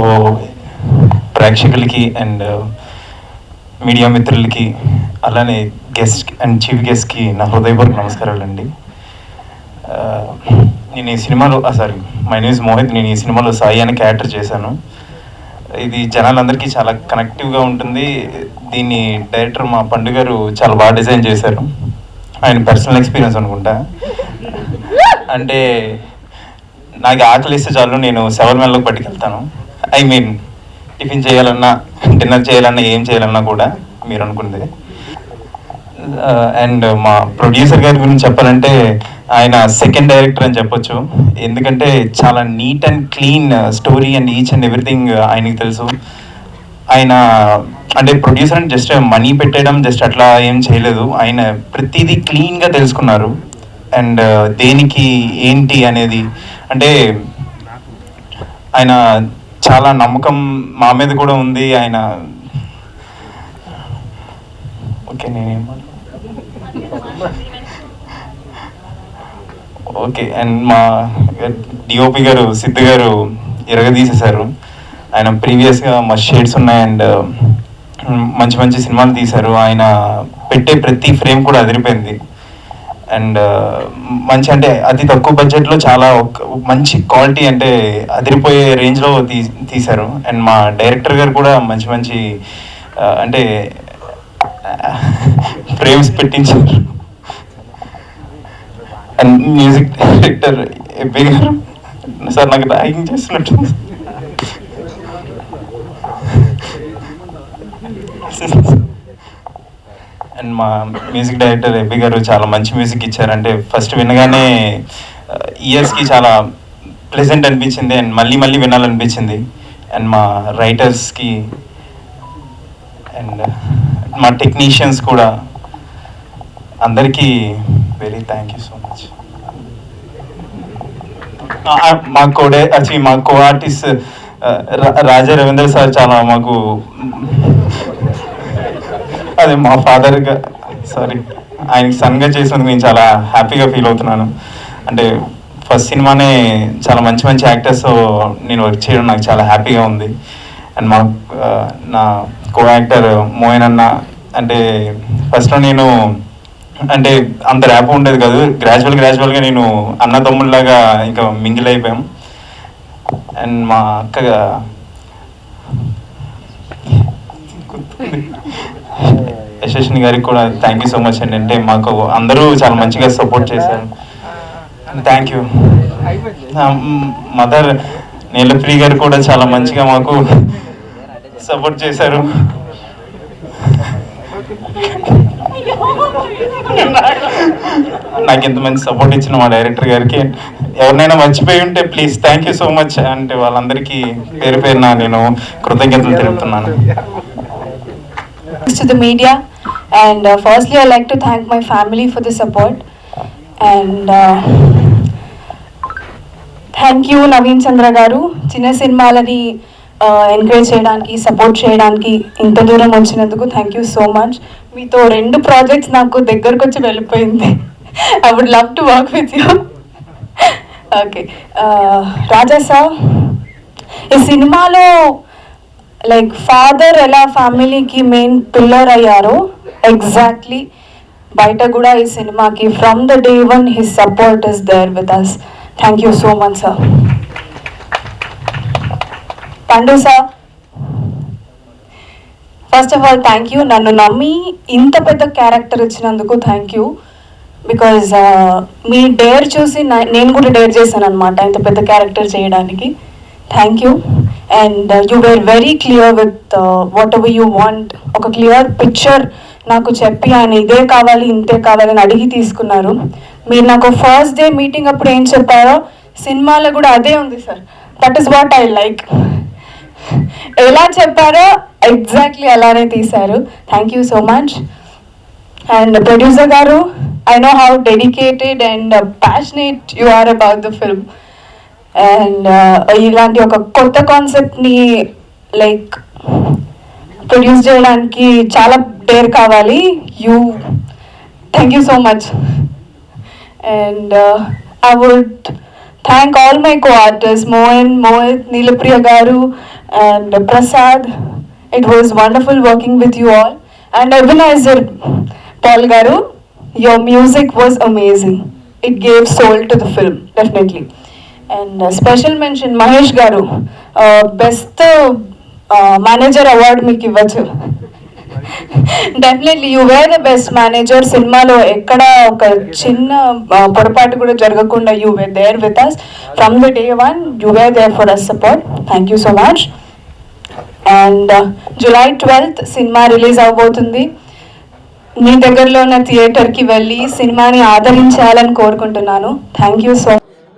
So ప్రేక్షకులకి and uh, media మిత్రులకి అలానే గెస్ట్ అండ్ చీఫ్ గెస్ట్కి నా హృదయపూర్వక నమస్కారాలు అండి uh, నేను ఈ సినిమాలో సారీ మై నేమ్ మోహిత్ నేను ఈ సినిమాలో సాయి అని క్యారెక్టర్ చేశాను. ఇది జనాలందరికీ చాలా కనెక్టివ్గా ఉంటుంది. దీన్ని డైరెక్టర్ మా పండు గారు చాలా బాగా డిజైన్ చేశారు. ఆయన పర్సనల్ ఎక్స్పీరియన్స్ అనుకుంటా. అంటే నాకు ఆకలిస్తే చాలు నేను సెవెన్ మెల్లోకి పట్టుకెళ్తాను. ఐ మీన్ టిఫిన్ చేయాలన్నా డిన్నర్ చేయాలన్నా ఏం చేయాలన్నా కూడా మీరు అనుకుంది అండ్ uh, మా ప్రొడ్యూసర్ గారి గురించి చెప్పాలంటే ఆయన సెకండ్ డైరెక్టర్ అని చెప్పొచ్చు. ఎందుకంటే చాలా neat and clean story and each and everything ఆయనకి తెలుసు. ఆయన అంటే ప్రొడ్యూసర్ అని జస్ట్ మనీ పెట్టడం జస్ట్ అట్లా ఏం చేయలేదు. ఆయన ప్రతిదీ క్లీన్గా తెలుసుకున్నారు. అండ్ uh, దేనికి ఏంటి అనేది అంటే ఆయన చాలా నమ్మకం మా మీద కూడా ఉంది ఆయన. ఓకే నేనేం ఓకే అండ్ మా డిఓపి గారు సిద్ధు గారు ఎరగదీసేశారు ఆయన ప్రీవియస్గా మా షేడ్స్ ఉన్నాయి అండ్ మంచి మంచి సినిమాలు తీశారు. ఆయన పెట్టే ప్రతి ఫ్రేమ్ కూడా అదిరిపోయింది. అండ్ మంచి అంటే అతి తక్కువ బడ్జెట్లో చాలా మంచి క్వాలిటీ అంటే అదిరిపోయే రేంజ్లో తీ తీశారు. అండ్ మా డైరెక్టర్ గారు కూడా మంచి మంచి అంటే ఫ్రేమ్స్ పెట్టించారు. అండ్ మ్యూజిక్ డైరెక్టర్ ఎబ్బే గారు సార్ నాకు డ్రాయింగ్ చేస్తున్నట్టు అండ్ మా మ్యూజిక్ డైరెక్టర్ ఎబ్బి గారు చాలా మంచి మ్యూజిక్ ఇచ్చారంటే ఫస్ట్ వినగానే uh, ఇయర్స్కి చాలా ప్లెజెంట్ అనిపించింది అండ్ మళ్ళీ మళ్ళీ వినాలనిపించింది. అండ్ మా రైటర్స్కి అండ్ uh, మా టెక్నీషియన్స్ కూడా అందరికీ very thank you so much మా కోడే వచ్చి మా co artist uh, Raja Ravindra sir చాలా మాకు అదే మా ఫాదర్గా సారీ ఆయనకి సన్గా చేసినందుకు నేను చాలా హ్యాపీగా ఫీల్ అవుతున్నాను. అంటే ఫస్ట్ సినిమానే చాలా మంచి మంచి యాక్టర్స్ నేను వర్క్ చేయడం నాకు చాలా హ్యాపీగా ఉంది. అండ్ మా నా కో యాక్టర్ మోయన్ అన్న అంటే ఫస్ట్లో నేను అంటే అంత ర్యాప్ ఉండేది కాదు. గ్రాజువల్ గ్రాజువల్గా నేను అన్న తమ్ముళ్ళలాగా ఇంకా మింగిల్ అయిపోయాం. అండ్ మా అక్కగా యశస్విని గారికి కూడా థ్యాంక్ యూ సో మచ్ అండి. అంటే మాకు అందరూ చాలా మంచిగా సపోర్ట్ చేశారు. థ్యాంక్ యూ మదర్ నీలప్రి గారు కూడా చాలా మంచిగా మాకు సపోర్ట్ చేశారు. నాకు ఇంత మంచి సపోర్ట్ ఇచ్చిన మా డైరెక్టర్ గారికి. ఎవరినైనా మర్చిపోయి ఉంటే please thank you so much అంటే వాళ్ళందరికీ పేరు పేరున నేను కృతజ్ఞతలు తెలుపుతున్నాను. To the media. And uh, firstly i'd like to thank my family for the support. And uh, thank you Naveen Chandra గారు చిన్న సినిమాలని uh, ఎంకరేజ్ చేయడానికి సపోర్ట్ చేయడానికి ఇంత దూరం వచ్చినందుకు థ్యాంక్ యూ సో మచ్ మీతో రెండు ప్రాజెక్ట్స్ నాకు దగ్గరకు వచ్చి వెళ్ళిపోయింది. I would love to work with you okay Raja sir ఈ సినిమాలో లైక్ ఫాదర్ ఎలా ఫ్యామిలీకి మెయిన్ పిల్లర్ అయ్యారో ఎగ్జాక్ట్లీ బయట కూడా ఈ సినిమాకి from the day one his support is there with us thank you so much sir Pandu sir first of all thank you నన్ను నమ్మి ఇంత పెద్ద క్యారెక్టర్ ఇచ్చినందుకు థ్యాంక్ యూ బికాజ్ మీ డేర్ చూసి నేను కూడా డేర్ చేశాను అనమాట ఇంత పెద్ద క్యారెక్టర్ చేయడానికి. Thank you and you were very clear with whatever you want ఒక క్లియర్ పిక్చర్ నాకు చెప్పి ఆయన ఇదే కావాలి ఇంతే కావాలి అని అడిగి తీసుకున్నారు. మీరు నాకు ఫస్ట్ డే మీటింగ్ అప్పుడు ఏం చెప్పారో సినిమాలో కూడా అదే ఉంది sir that is what I like ఎలా చెప్పారో ఎగ్జాక్ట్లీ అలానే తీశారు. Thank you so much and producer గారు I know how dedicated and passionate you are about the film and ఇలాంటి ఒక కొత్త కాన్సెప్ట్ని లైక్ ప్రొడ్యూస్ చేయడానికి చాలా డేర్ కావాలి. You thank you so much and I would thank all my co artist Mohan Mohit Neelapriya garu and Prasad it was wonderful working with you all and organiser Paul garu your music was amazing it gave soul to the film definitely and special mention Mahesh garu best manager award మీకు ఇవ్వచ్చు. Definitely you were the best manager సినిమాలో ఎక్కడ ఒక చిన్న uh, పొరపాటు కూడా జరగకుండా you were there with us from the day one you were there for us support thank you so much and July twelfth cinema release అవబోతుంది మీ దగ్గరలో ఉన్న థియేటర్కి వెళ్ళి సినిమాని ఆదరించాలని కోరుకుంటున్నాను. Thank you so